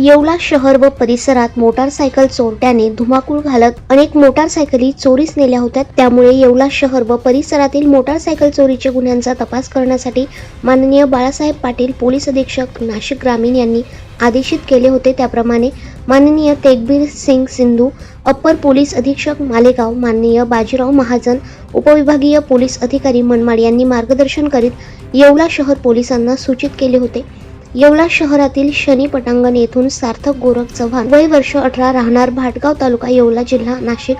येवला शहर व परिसरात मोटारसायकल चोरट्याने धुमाकूळ घालत अनेक मोटारसायकली चोरीस नेल्या होत्या. त्यामुळे येवला शहर व परिसरातील मोटारसायकल चोरीच्या गुन्ह्यांचा तपास करण्यासाठी माननीय बाळासाहेब पाटील पोलीस अधीक्षक नाशिक ग्रामीण यांनी आदेशित केले होते. त्याप्रमाणे माननीय तेगबीर सिंग सिंधू अप्पर पोलीस अधीक्षक मालेगाव माननीय बाजीराव महाजन उपविभागीय पोलीस अधिकारी मनमाड यांनी मार्गदर्शन करीत येवला शहर पोलिसांना सूचित केले होते. येवला शहरातील शनी पटांगण येथून सार्थक गोरख चव्हाण वय वर्ष अठरा राहणार भाटगाव तालुका येवला जिल्हा नाशिक.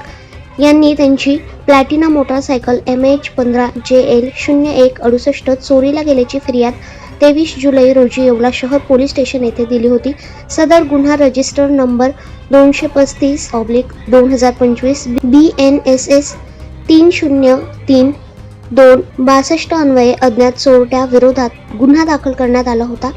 यांनी त्यांची प्लॅटिना मोटारसायकल एम एच पंधरा जे एल शून्य एक अडुसष्ट चोरीला गेल्याची फिर्याद तेवीस जुलै रोजी येवला शहर पोलीस स्टेशन येथे दिली होती. सदर गुन्हा रजिस्टर नंबर दोनशे पस्तीस ऑब्लिक दोन हजार पंचवीस बी एन एस एस तीन शून्य तीन दोन बासष्ट अन्वये अज्ञात चोरट्या विरोधात गुन्हा दाखल करण्यात आला होता.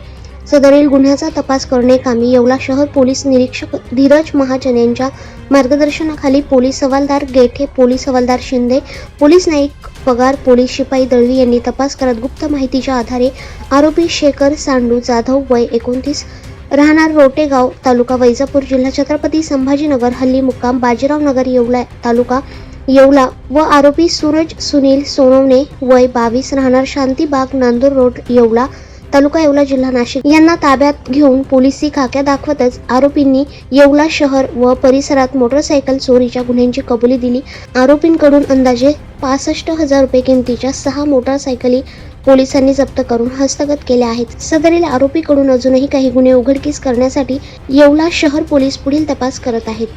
सदरील गुन्ह्याचा तपास करणे कामी येवला शहर पोलीस निरीक्षक धीरज महाजन यांच्या मार्गदर्शनाखाली पोलीस हवालदार गेठे पोलीस हवालदार शिंदे पोलीस नाईक पगार पोलीस शिपाई दळवी यांनी तपास करत गुप्त माहितीच्या आधारे आरोपी शेखर सांडू जाधव वय एकोणतीस राहणार रोटेगाव तालुका वैजापूर जिल्हा छत्रपती संभाजीनगर हल्ली मुक्काम बाजीराव नगर येवला तालुका येवला व आरोपी सूरज सुनील सोनवणे वय बावीस राहणार शांतीबाग नांदूर रोड येवला तालुका येवला जिल्हा नाशिक. यांना ताब्यात घेऊन पोलिसी खाक्या दाखवतच आरोपींनी येवला शहर व परिसरात मोटरसायकल चोरीच्या गुन्ह्यांची कबुली दिली. आरोपींकडून अंदाजे पासष्ट हजार रुपये किमतीच्या सहा मोटारसायकली पोलिसांनी जप्त करून हस्तगत केल्या आहेत. सदरील आरोपीकडून अजूनही काही गुन्हे उघडकीस करण्यासाठी येवला शहर पोलीस पुढील तपास करत आहेत.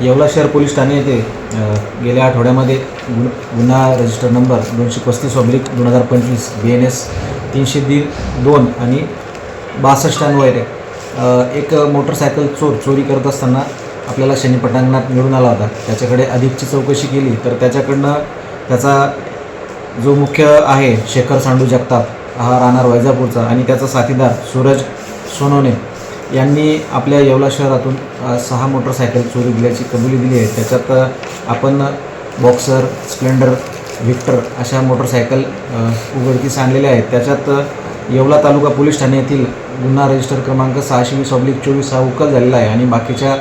येवला शहर पोलीस ठाणे येथे गेल्या आठवड्यामध्ये गुन गुन्हा रजिस्टर नंबर दोनशे पस्तीस ऑब्लिक दोन हजार पंचवीस बी एन एस तीनशे दी दोन आणि बासष्ट अन्वये एक मोटरसायकल चोर चोरी करत असताना आपल्याला शनी पटांगणात मिळून आला होता. त्याच्याकडे अधिकची चौकशी केली. तर त्याच्याकडनं त्याचा जो मुख्य आहे शेखर सांडू जगताप हा राहणार वैजापूरचा आणि त्याचा साथीदार सूरज सोनवणे यांनी आपल्या येवला शहरातून सहा मोटरसायकल चोरी दिल्याची कबुली दिली आहे. त्याच्यात आपण बॉक्सर स्प्लेंडर व्हिक्टर अशा मोटरसायकल उघडकीस आणलेल्या आहेत. त्याच्यात येवला तालुका पोलीस ठाणे येथील गुन्हा रजिस्टर क्रमांक सहाशे वीस ऑब्लिक चोवीस हा उकल झालेला आहे आणि बाकीच्या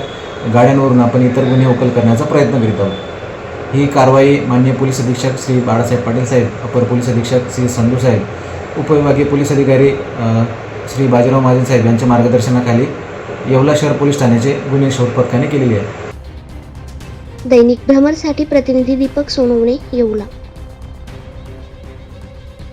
गाड्यांवरून आपण इतर गुन्हे उकल करण्याचा प्रयत्न करीत आहोत. ही कारवाई माननीय पोलीस अधीक्षक श्री बाळासाहेब पाटील साहेब अपर पोलीस अधीक्षक श्री संधू साहेब उपविभागीय पोलीस अधिकारी श्री बाजीराव महाजन साहेब यांच्या मार्गदर्शनाखाली येवला शहर पोलीस ठाण्याचे गुन्हे शोध पथकाने केलेली आहे दैनिक भ्रमरसाठी प्रतिनिधी दीपक सोनवणे येवला.